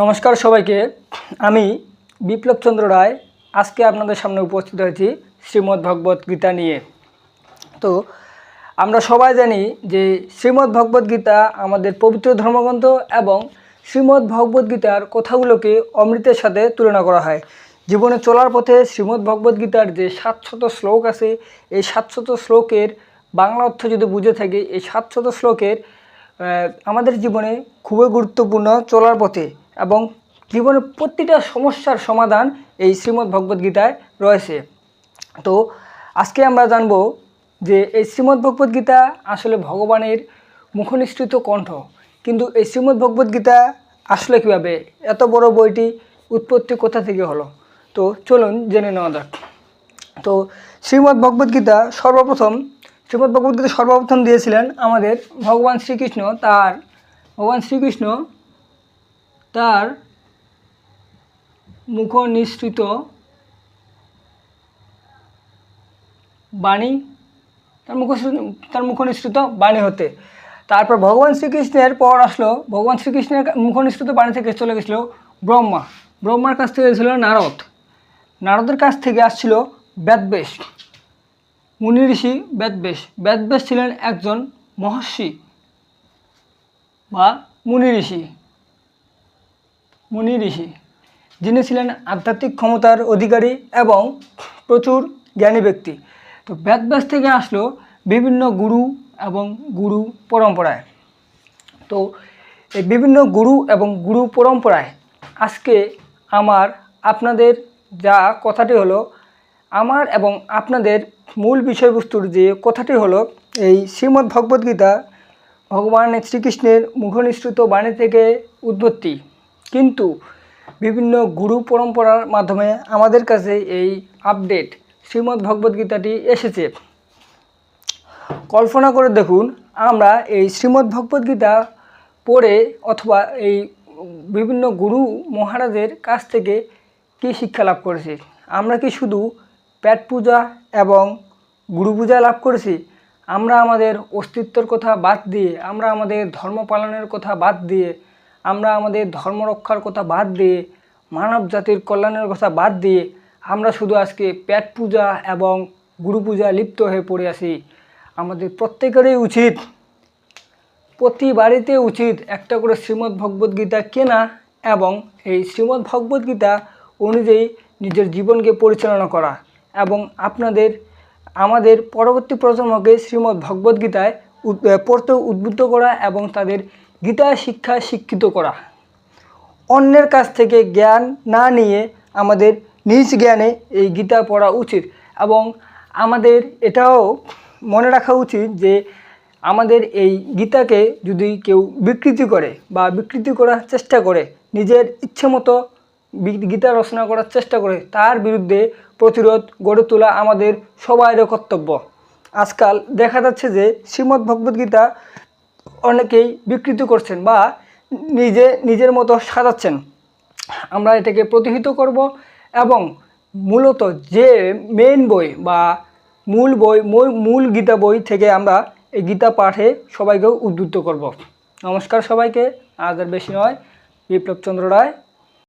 নমস্কার সবাইকে। আমি বিপ্লব চন্দ্র রায়। আজকে আপনাদের সামনে উপস্থিত হয়েছি শ্রীমদ্ ভগবত গীতা নিয়ে। তো, আমরা সবাই জানি যে শ্রীমদ্ ভগবত গীতা আমাদের পবিত্র ধর্মগ্রন্থ এবং শ্রীমদ্ ভগবত গীতার কথাগুলোকে অমৃতের সাথে তুলনা করা হয়। জীবনে চলার পথে শ্রীমদ্ ভগবত গীতার যে সাতশত শ্লোক আছে, এই সাতশত শ্লোকের বাংলা অর্থ যদি বুঝে থাকি, এই সাতশত শ্লোকের আমাদের জীবনে খুবই গুরুত্বপূর্ণ চলার পথে। এবং জীবনের প্রতিটা সমস্যার সমাধান এই শ্রীমদ্ ভগবত গীতায় রয়েছে। তো আজকে আমরা জানব যে এই শ্রীমদ্ ভগবত গীতা আসলে ভগবানের মুখনিষ্ঠিত কণ্ঠ। কিন্তু এই শ্রীমদ্ ভগবত গীতা আসলে কীভাবে? এত বড় বইটি উৎপত্তি কোথা থেকে হলো? তো চলুন জেনে নেওয়া যাক। তো শ্রীমদ্ ভগবদ গীতা সর্বপ্রথম, শ্রীমদ্ ভগবদ গীতা সর্বপ্রথম দিয়েছিলেন আমাদের ভগবান শ্রীকৃষ্ণ তার। ভগবান শ্রীকৃষ্ণ তার মুখ নিঃসৃত বাণী, তার মুখ তার মুখ নিঃসৃত বাণী হতে। তারপর ভগবান শ্রীকৃষ্ণের পর আসলো, ভগবান শ্রীকৃষ্ণের মুখ নিঃসৃত বাণী থেকে চলে গেছিল ব্রহ্মা। ব্রহ্মার কাছ থেকে ছিল নারদ। নারদের কাছ থেকে আসছিল বেদবেশ। মুনি ঋষি বেদবেশ। বেদবেশ ছিলেন একজন মহর্ষি বা মুনি ঋষি। মুনি ঋষি। যিনি ছিলেন আধ্যাত্মিক ক্ষমতার অধিকারী এবং প্রচুর জ্ঞানী ব্যক্তি। তো বেদব্যাস থেকে আসলো বিভিন্ন গুরু এবং গুরু পরম্পরায়। তো এই বিভিন্ন গুরু এবং গুরু পরম্পরায় আজকে আমার আপনাদের যা কথাটি হলো, আমার এবং আপনাদের মূল বিষয়বস্তুর যে কথাটি হলো, এই শ্রীমদ্ ভগবদ্গীতা ভগবান শ্রীকৃষ্ণের মুখনিসৃত বাণী থেকে উৎপত্তি। কিন্তু বিভিন্ন গুরু পরম্পরার মাধ্যমে আমাদের কাছে এই আপডেট শ্রীমদ্ ভগবদ্গীতাটি এসেছে। কল্পনা করে দেখুন, আমরা এই শ্রীমদ্ ভগবদ্গীতা পড়ে অথবা এই বিভিন্ন গুরু মহারাজের কাছ থেকে কী শিক্ষা লাভ করেছি? আমরা কি শুধু প্যাট পূজা এবং গুরু পূজা লাভ করেছি? আমরা আমাদের অস্তিত্বর কথা বাদ দিয়ে, আমরা আমাদের ধর্ম পালনের কথা বাদ দিয়ে আমরা আমাদের ধর্ম রক্ষার কথা বাদ দিয়ে মানব জাতির কল্যাণের কথা বাদ দিয়ে আমরা শুধু আজকে পেট পূজা এবং গুরু পূজা লিপ্ত হয়ে পড়ে আসি আমাদের প্রত্যেকেরই উচিত প্রতি বাড়িতে উচিত একটা করে শ্রীমদ্ ভগবদ গীতা কেনা এবং এই শ্রীমদ্ ভগবদ গীতা অনুযায়ী নিজের জীবনকে পরিচালনা করা এবং আপনাদের আমাদের পরবর্তী প্রজন্মকে শ্রীমদ্ ভগবদ গীতায় উদ- আহ, পড়তে উদ্বুদ্ধ করা এবং তাদের গীতা শিক্ষা শিক্ষিত করা। অন্যের কাছ থেকে জ্ঞান না নিয়ে আমাদের নিজ জ্ঞানে এই গীতা পড়া উচিত এবং আমাদের এটাও মনে রাখা উচিত যে আমাদের এই গীতাকে যদি কেউ বিকৃতি করে বা বিকৃতি করার চেষ্টা করে, নিজের ইচ্ছে মতো গীতা রচনা করার চেষ্টা করে, তার বিরুদ্ধে প্রতিরোধ গড়ে তোলা আমাদের সবাইয়ের কর্তব্য। আজকাল দেখা যাচ্ছে যে শ্রীমদ্ ভগবদ্গীতা অনেকেই বিকৃত করছেন বা নিজে, নিজের মতো সাজাচ্ছেন। আমরা এটাকে প্রতিহিত করব এবং মূলত যে মেন বই বা মূল বই, মূল গীতা বই থেকে আমরা এই গীতা পাঠে সবাইকে উদ্বুদ্ধ করব। নমস্কার সবাইকে, আজ আর বেশি নয়। বিপ্লব চন্দ্র রায়